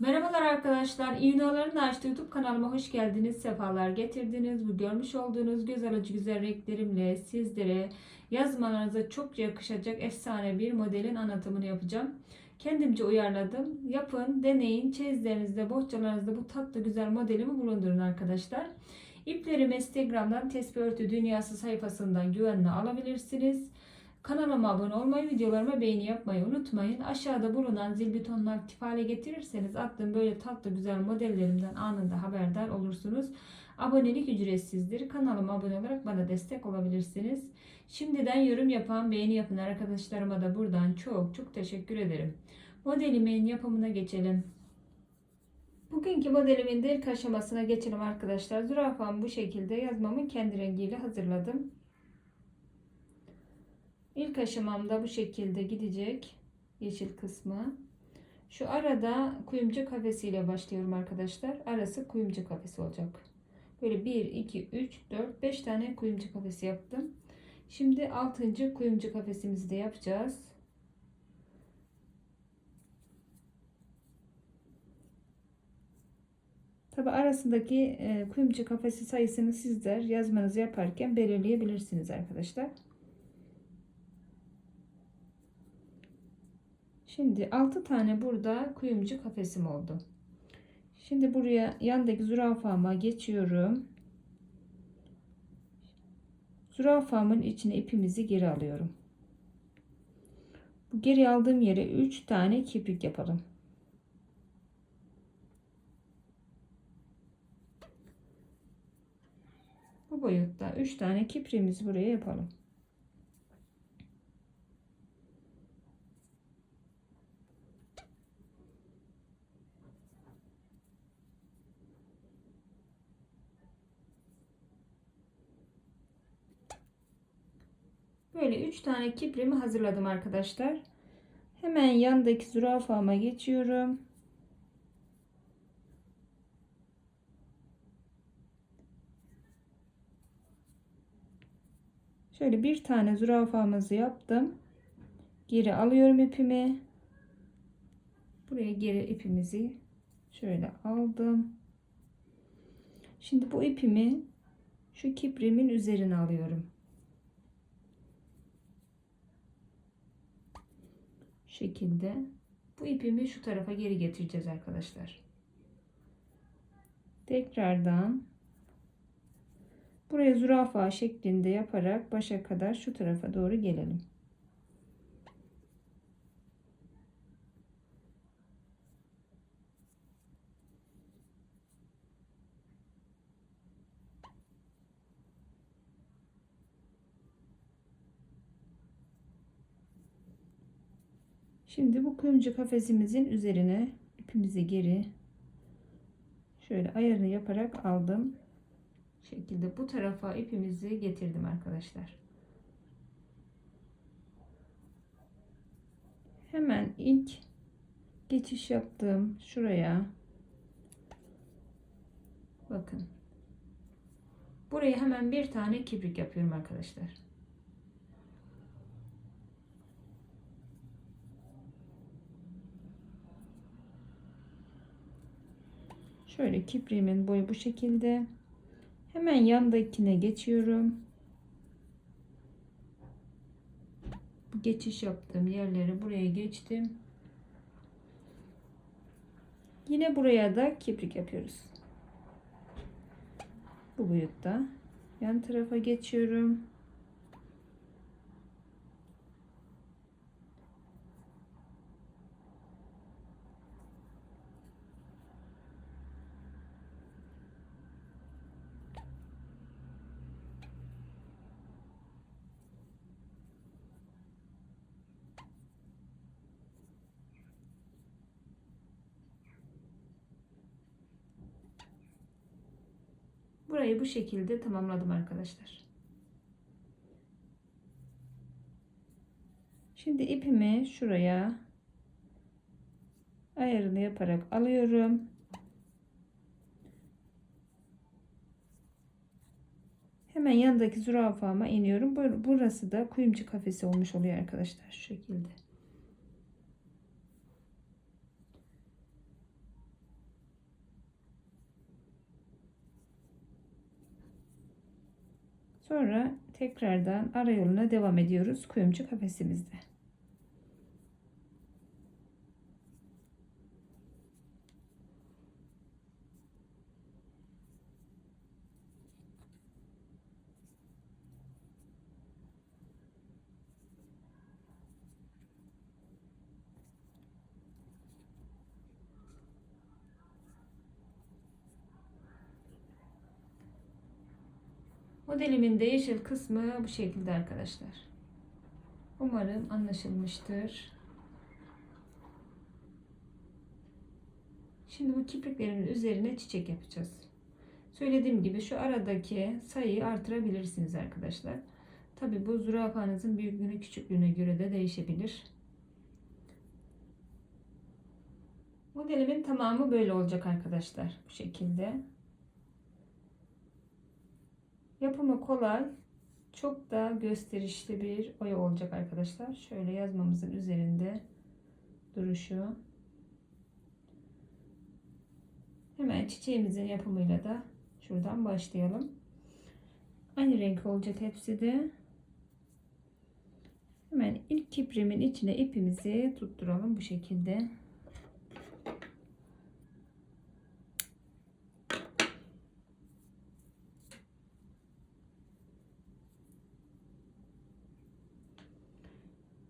Merhabalar arkadaşlar. İğnaların açtığı YouTube kanalıma hoş geldiniz. Sefalar getirdiniz. Bu görmüş olduğunuz göz alıcı güzel renklerimle sizlere yazmalarınıza çok yakışacak efsane bir modelin anlatımını yapacağım. Kendimce uyarladım. Yapın, deneyin. Çeyizlerinizde, bohçalarınızda bu tatlı güzel modelimi bulundurun arkadaşlar. İplerimi Instagram'dan Tesbih Örtü Dünyası sayfasından güvenle alabilirsiniz. Kanalıma abone olmayı, videolarıma beğeni yapmayı unutmayın. Aşağıda bulunan zil butonunu aktif hale getirirseniz attığım böyle tatlı güzel modellerimden anında haberdar olursunuz. Abonelik ücretsizdir. Kanalıma abone olarak bana destek olabilirsiniz. Şimdiden yorum yapan, beğeni yapan arkadaşlarıma da buradan çok çok teşekkür ederim. Modelimin yapımına geçelim. Bugünkü modelimin de ilk aşamasına geçelim arkadaşlar. Zürafamı bu şekilde yazmamın kendi rengiyle hazırladım. İlk aşamamda bu şekilde gidecek yeşil kısmı. Şu arada kuyumcu kafesiyle başlıyorum arkadaşlar. Arası kuyumcu kafesi olacak. Böyle 1, 2, 3, 4, 5 tane kuyumcu kafesi yaptım. Şimdi 6. kuyumcu kafesimizi de yapacağız. Tabi arasındaki e, kuyumcu kafesi sayısını sizler yazmanızı yaparken belirleyebilirsiniz arkadaşlar. Şimdi 6 tane burada kuyumcu kafesim oldu. Şimdi buraya yandaki zürafama geçiyorum. Zürafamın içine ipimizi geri alıyorum. Bu geri aldığım yere 3 tane kiprik yapalım. Bu boyutta 3 tane kipriğimizi buraya yapalım. Böyle 3 tane kiprimi hazırladım arkadaşlar. Hemen yandaki zürafama geçiyorum. Şöyle bir tane zürafamızı yaptım. Geri alıyorum ipimi. Buraya geri ipimizi şöyle aldım. Şimdi bu ipimi şu kiprimin üzerine alıyorum. Şekilde bu ipimi şu tarafa geri getireceğiz arkadaşlar. Tekrardan buraya zürafa şeklinde yaparak başa kadar şu tarafa doğru gelelim. Şimdi bu kuyumcu kafesimizin üzerine ipimizi geri şöyle ayarını yaparak aldım. şekilde bu tarafa ipimizi getirdim arkadaşlar. Hemen ilk geçiş yaptığım şuraya bakın. Buraya hemen bir tane kibrik yapıyorum arkadaşlar. Şöyle kipriğimin boyu bu şekilde. Hemen yandakine geçiyorum. Geçiş yaptığım yerleri buraya geçtim. Yine buraya da kiprik yapıyoruz. Bu boyutta. Yan tarafa geçiyorum. Burayı bu şekilde tamamladım arkadaşlar. Şimdi ipimi şuraya ayarını yaparak alıyorum. Hemen yanındaki zürafama iniyorum. Burası da kuyumcu kafesi olmuş oluyor arkadaşlar. Şu şekilde. Sonra tekrardan ara yoluna devam ediyoruz kuyumcu kafesimizde. Modelimin de yeşil kısmı bu şekilde arkadaşlar. Umarım anlaşılmıştır. Şimdi bu kipriklerimin üzerine çiçek yapacağız. Söylediğim gibi şu aradaki sayıyı artırabilirsiniz arkadaşlar. Tabi bu zürafanızın büyüklüğüne küçüklüğüne göre de değişebilir. Modelimin tamamı böyle olacak arkadaşlar. Bu şekilde. Yapımı kolay. Çok da gösterişli bir oya olacak arkadaşlar. Şöyle yazmamızın üzerinde duruşu. Hemen çiçeğimizin yapımıyla da şuradan başlayalım. Aynı renk olacak hepsi de. Hemen ilk kiprimin içine ipimizi tutturalım bu şekilde.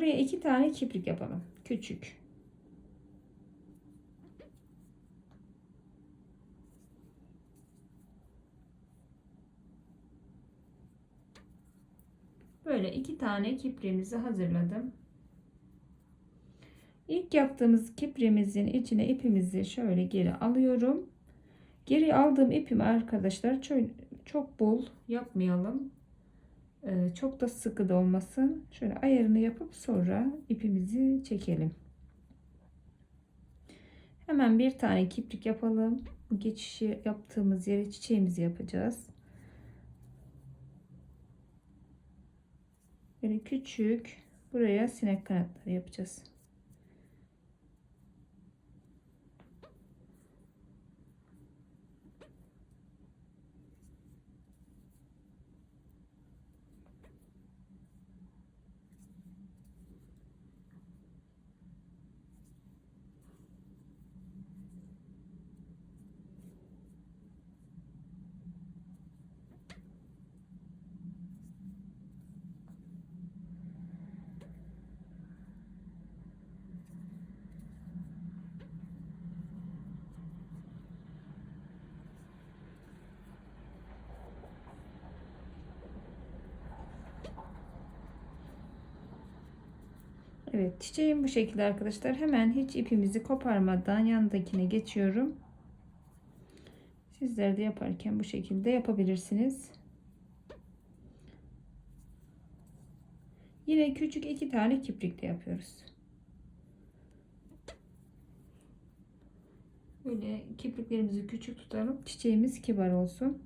Buraya iki tane kiprik yapalım. Küçük. Böyle iki tane kipriğimizi hazırladım. İlk yaptığımız kipriğimizin içine ipimizi şöyle geri alıyorum. Geri aldığım ipimi arkadaşlar çok, çok bol yapmayalım. Ee, çok da sıkı da olmasın. Şöyle ayarını yapıp sonra ipimizi çekelim. Hemen bir tane kiprik yapalım. Bu geçişi yaptığımız yere çiçeğimizi yapacağız. Böyle küçük buraya sinek kanatları yapacağız. Evet çiçeğim bu şekilde arkadaşlar. Hemen hiç ipimizi koparmadan yanındakine geçiyorum. Sizler de yaparken bu şekilde yapabilirsiniz. Yine küçük iki tane kiprikle yapıyoruz. Böyle kipriklerimizi küçük tutalım. Çiçeğimiz kibar olsun.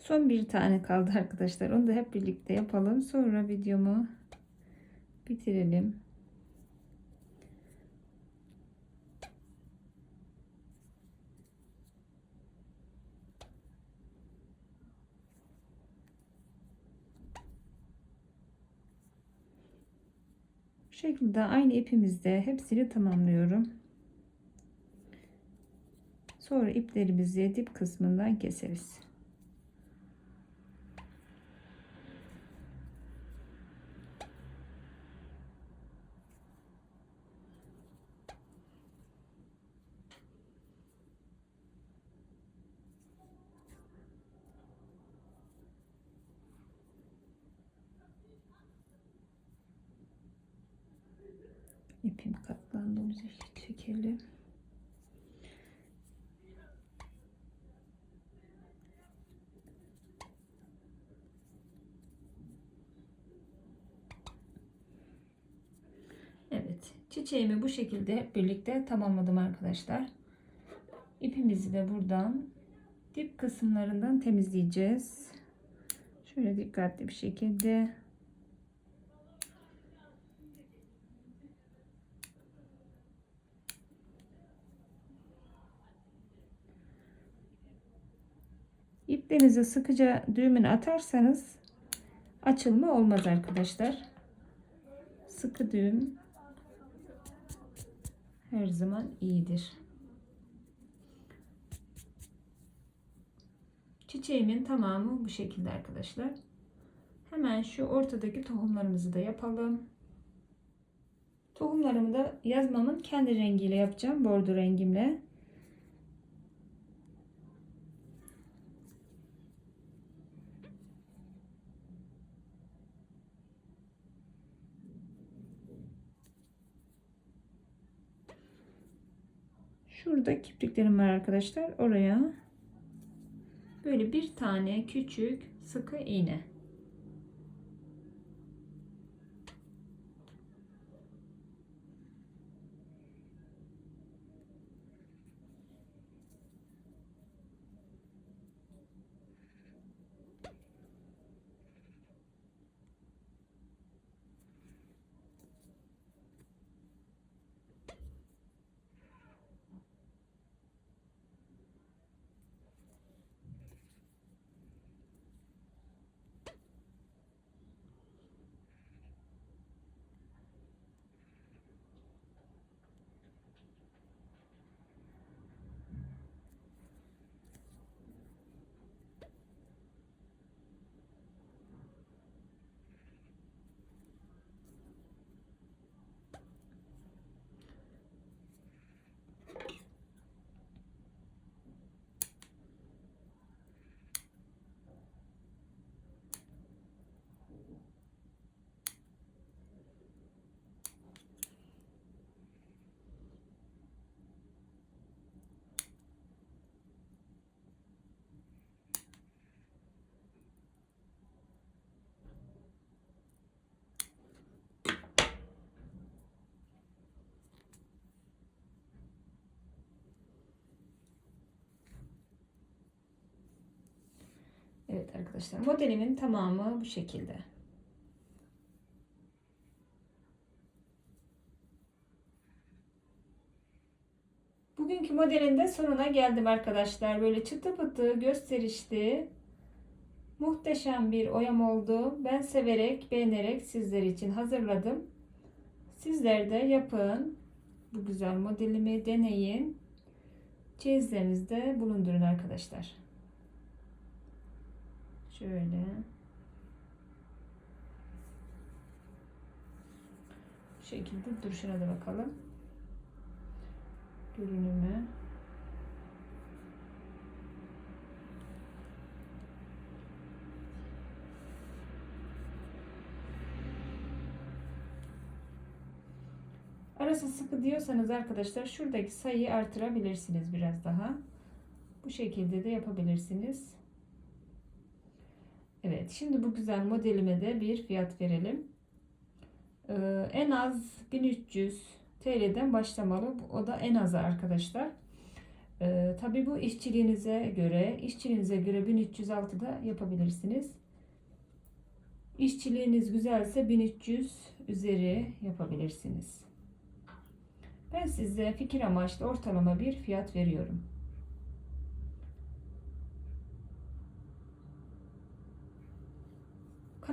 Son bir tane kaldı arkadaşlar. Onu da hep birlikte yapalım. Sonra videomu bitirelim. Bu şekilde aynı ipimizde hepsini tamamlıyorum. Sonra iplerimizi dip kısmından keseriz. İpim katlandı. Onu çekelim. Evet. Çiçeğimi bu şekilde birlikte tamamladım arkadaşlar. İpimizi de buradan dip kısımlarından temizleyeceğiz. Şöyle dikkatli bir şekilde İplerinizi sıkıca düğümüne atarsanız açılma olmaz arkadaşlar. Sıkı düğüm her zaman iyidir. Çiçeğimin tamamı bu şekilde arkadaşlar. Hemen şu ortadaki tohumlarımızı da yapalım. Tohumlarımı da yazmamın kendi rengiyle yapacağım. Bordo rengimle. Şurada kipriklerim var arkadaşlar. Oraya böyle bir tane küçük sıkı iğne. Evet arkadaşlar modelimin tamamı bu şekilde. Bugünkü modelin de sonuna geldim arkadaşlar. Böyle çıtı pıtı gösterişli muhteşem bir oyam oldu. Ben severek beğenerek sizler için hazırladım. Sizler de yapın. Bu güzel modelimi deneyin. Çeyizlerinizde bulundurun arkadaşlar. Şöyle. Bu şekilde duruşuna da bakalım. Görünümü. Arası sıkı diyorsanız arkadaşlar şuradaki sayıyı artırabilirsiniz biraz daha. Bu şekilde de yapabilirsiniz. Evet şimdi bu güzel modelime de bir fiyat verelim. Ee, en az 1300 TL'den başlamalı. O da en azı arkadaşlar. Ee, tabii bu işçiliğinize göre, işçiliğinize göre 1306'da yapabilirsiniz. İşçiliğiniz güzelse 1300 üzeri yapabilirsiniz. Ben size fikir amaçlı ortalama bir fiyat veriyorum.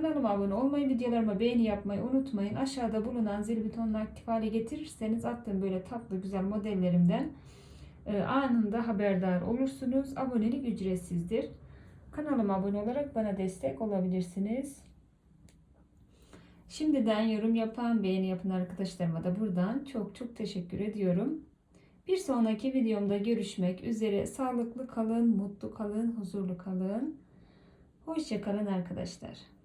Kanalıma abone olmayı, videolarıma beğeni yapmayı unutmayın. Aşağıda bulunan zil butonunu aktif hale getirirseniz attığım böyle tatlı güzel modellerimden e, anında haberdar olursunuz. Abonelik ücretsizdir. Kanalıma abone olarak bana destek olabilirsiniz. Şimdiden yorum yapan, beğeni yapan arkadaşlarıma da buradan çok çok teşekkür ediyorum. Bir sonraki videomda görüşmek üzere. Sağlıklı kalın, mutlu kalın, huzurlu kalın. Hoşça kalın arkadaşlar.